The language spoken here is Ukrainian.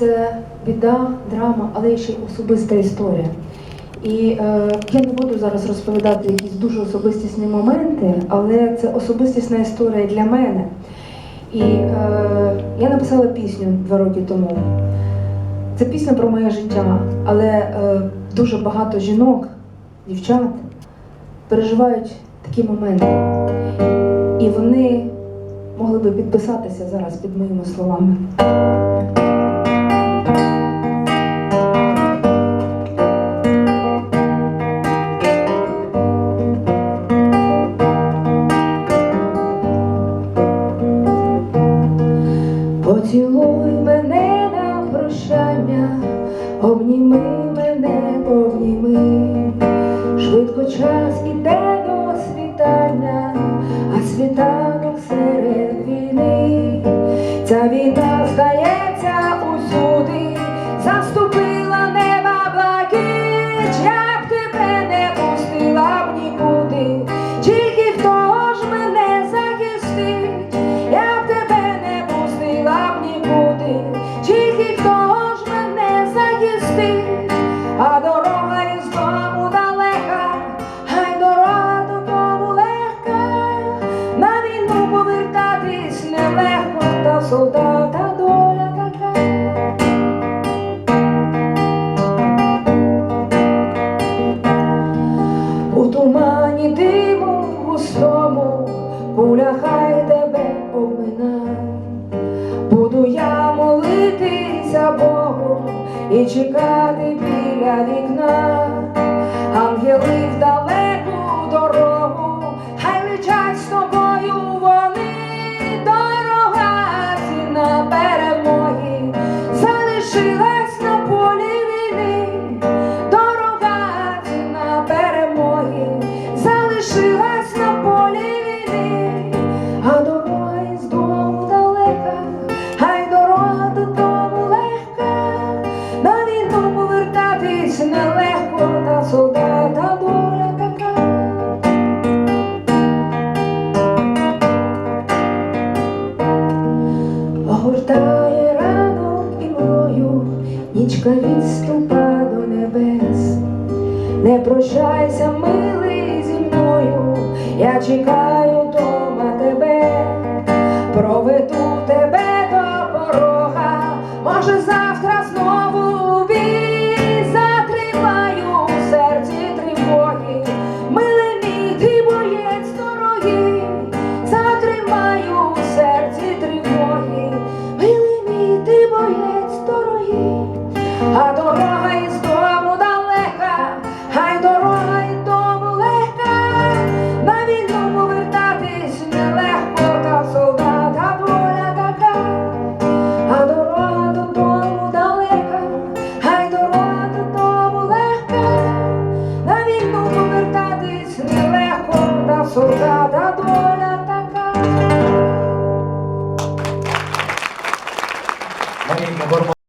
це біда, драма, але ще й особиста історія. І е, я не буду зараз розповідати якісь дуже особистісні моменти, але це особистісна історія для мене. І е, я написала пісню два роки тому. Це пісня про моє життя, але е, дуже багато жінок, дівчат переживають такі моменти. І вони могли би підписатися зараз під моїми словами. Обніми мене, обніми. Швидко час іде до світання, а світанок серед війни. Ця війна здається усюди, заступила неба повертатись нелегко, та солдата доля така. У тумані диму густому, куля хай тебе обминає. Буду я молитися Богу і чекати біля вікна. Ангели в нічка відступа до небес. Не прощайся, милий зі мною, я чекаю дома тебе, проведу тебе до порога, може завтра знову soltar.